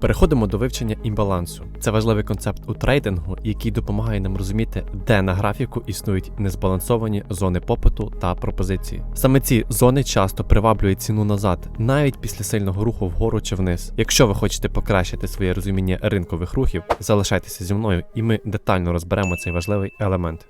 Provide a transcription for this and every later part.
Переходимо до вивчення імбалансу. Це важливий концепт у трейдингу, який допомагає нам розуміти, де на графіку існують незбалансовані зони попиту та пропозиції. Саме ці зони часто приваблюють ціну назад, навіть після сильного руху вгору чи вниз. Якщо ви хочете покращити своє розуміння ринкових рухів, залишайтеся зі мною, і ми детально розберемо цей важливий елемент.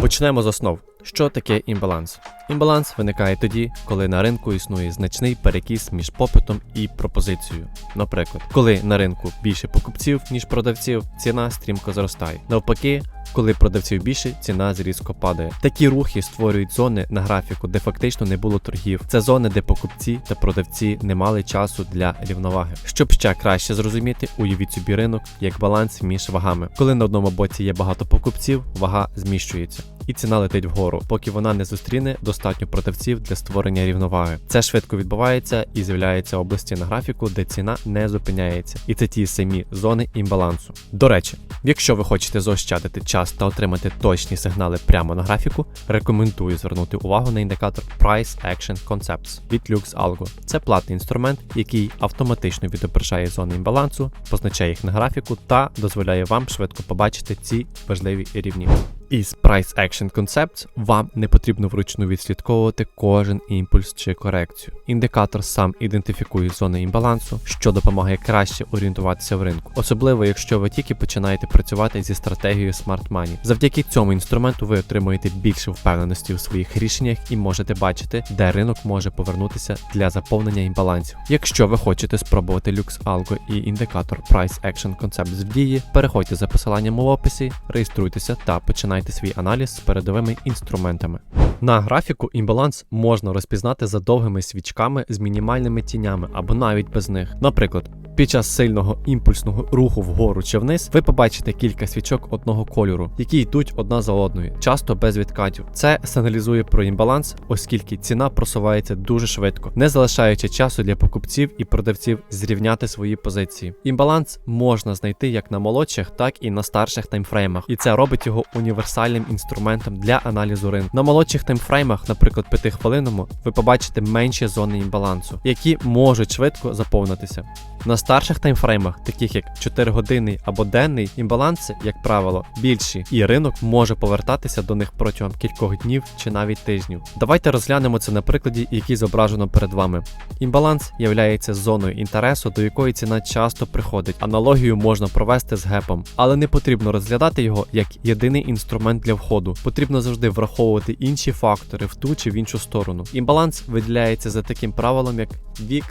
Почнемо з основ. Що таке імбаланс? Імбаланс виникає тоді, коли на ринку існує значний перекіс між попитом і пропозицією. Наприклад, коли на ринку більше покупців, ніж продавців, ціна стрімко зростає. Навпаки, коли продавців більше, ціна зрізко падає. Такі рухи створюють зони на графіку, де фактично не було торгів. Це зони, де покупці та продавці не мали часу для рівноваги. Щоб ще краще зрозуміти, уявіть собі ринок як баланс між вагами. Коли на одному боці є багато покупців, вага зміщується. І ціна летить вгору, поки вона не зустріне достатньо продавців для створення рівноваги. Це швидко відбувається і з'являються області на графіку, де ціна не зупиняється. І це ті самі зони імбалансу. До речі, якщо ви хочете заощадити час та отримати точні сигнали прямо на графіку, рекомендую звернути увагу на індикатор Price Action Concepts від LuxAlgo. Це платний інструмент, який автоматично відображає зони імбалансу, позначає їх на графіку та дозволяє вам швидко побачити ці важливі рівні. Із Price Action Concepts вам не потрібно вручну відслідковувати кожен імпульс чи корекцію. Індикатор сам ідентифікує зони імбалансу, що допомагає краще орієнтуватися в ринку, особливо якщо ви тільки починаєте працювати зі стратегією Smart Money. Завдяки цьому інструменту ви отримуєте більше впевненості у своїх рішеннях і можете бачити, де ринок може повернутися для заповнення імбалансів. Якщо ви хочете спробувати LuxAlgo і індикатор Price Action Concepts в дії, переходьте за посиланням у описі, реєструйтеся та починайте свій аналіз з передовими інструментами. На графіку імбаланс можна розпізнати за довгими свічками з мінімальними тінями або навіть без них. Наприклад, під час сильного імпульсного руху вгору чи вниз ви побачите кілька свічок одного кольору, які йдуть одна за одною, часто без відкатів. Це сигналізує про імбаланс, оскільки ціна просувається дуже швидко, не залишаючи часу для покупців і продавців зрівняти свої позиції. Імбаланс можна знайти як на молодших, так і на старших таймфреймах, і це робить його універсальним інструментом для аналізу ринку. На молодших таймфреймах, наприклад, 5 хвилинному, ви побачите менші зони імбалансу, які можуть швидко заповнитися. На старших таймфреймах, таких як 4 годинний або денний, імбаланси, як правило, більші, і ринок може повертатися до них протягом кількох днів чи навіть тижнів. Давайте розглянемо це на прикладі, який зображено перед вами. Імбаланс являється зоною інтересу, до якої ціна часто приходить. Аналогію можна провести з гепом, але не потрібно розглядати його як єдиний інструмент для входу. Потрібно завжди враховувати інші фактори в ту чи в іншу сторону. Імбаланс виділяється за таким правилом, як вік.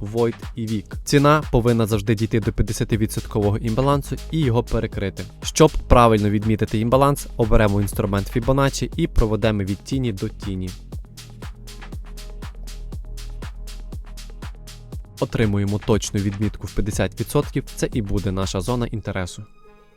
Void і вік. Ціна повинна завжди дійти до 50% імбалансу і його перекрити. Щоб правильно відмітити імбаланс, оберемо інструмент Fibonacci і проведемо від тіні до тіні. Отримуємо точну відмітку в 50%, це і буде наша зона інтересу.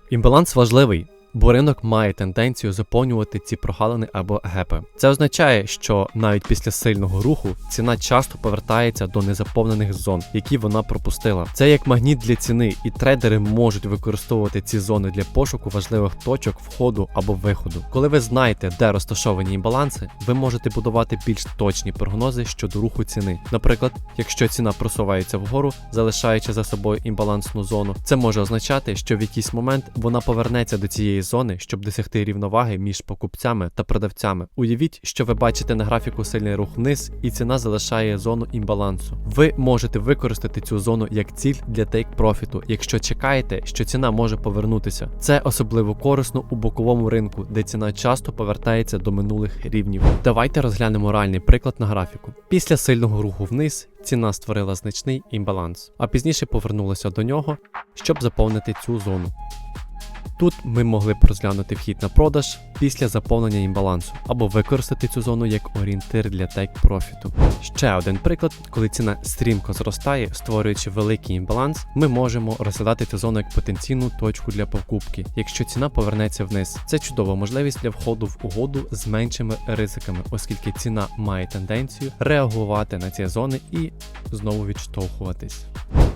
Імбаланс важливий, бо ринок має тенденцію заповнювати ці прогалини або гепи. Це означає, що навіть після сильного руху ціна часто повертається до незаповнених зон, які вона пропустила. Це як магніт для ціни, і трейдери можуть використовувати ці зони для пошуку важливих точок входу або виходу. Коли ви знаєте, де розташовані імбаланси, ви можете будувати більш точні прогнози щодо руху ціни. Наприклад, якщо ціна просувається вгору, залишаючи за собою імбалансну зону, це може означати, що в якийсь момент вона повернеться до цієї зони, щоб досягти рівноваги між покупцями та продавцями. Уявіть, що ви бачите на графіку сильний рух вниз, і ціна залишає зону імбалансу. Ви можете використати цю зону як ціль для тейк-профіту, якщо чекаєте, що ціна може повернутися. Це особливо корисно у боковому ринку, де ціна часто повертається до минулих рівнів. Давайте розглянемо реальний приклад на графіку. Після сильного руху вниз ціна створила значний імбаланс, а пізніше повернулася до нього, щоб заповнити цю зону. Тут ми могли б розглянути вхід на продаж після заповнення імбалансу або використати цю зону як орієнтир для тейк-профіту. Ще один приклад, коли ціна стрімко зростає, створюючи великий імбаланс, ми можемо розглядати цю зону як потенційну точку для покупки, якщо ціна повернеться вниз. Це чудова можливість для входу в угоду з меншими ризиками, оскільки ціна має тенденцію реагувати на ці зони і знову відштовхуватись.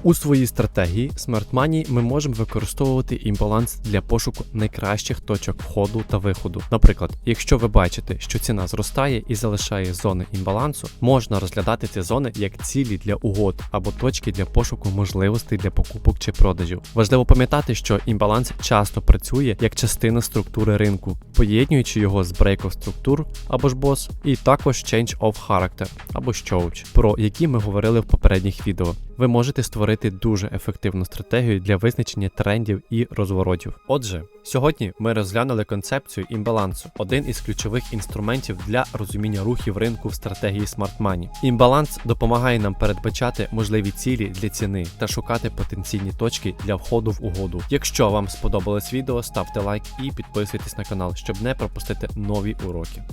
У своїй стратегії Smart Money ми можемо використовувати імбаланс для пошуку найкращих точок входу та виходу. Наприклад, якщо ви бачите, що ціна зростає і залишає зони імбалансу, можна розглядати ці зони як цілі для угод або точки для пошуку можливостей для покупок чи продажів. Важливо пам'ятати, що імбаланс часто працює як частина структури ринку, поєднуючи його з of структур або ж BOSS, і також change of character або щоуч, про які ми говорили в попередніх відео. Ви можете створити дуже ефективну стратегію для визначення трендів і розворотів. Отже, сьогодні ми розглянули концепцію імбалансу, один із ключових інструментів для розуміння рухів ринку в стратегії Money. Імбаланс допомагає нам передбачати можливі цілі для ціни та шукати потенційні точки для входу в угоду. Якщо вам сподобалось відео, ставте лайк і підписуйтесь на канал, щоб не пропустити нові уроки.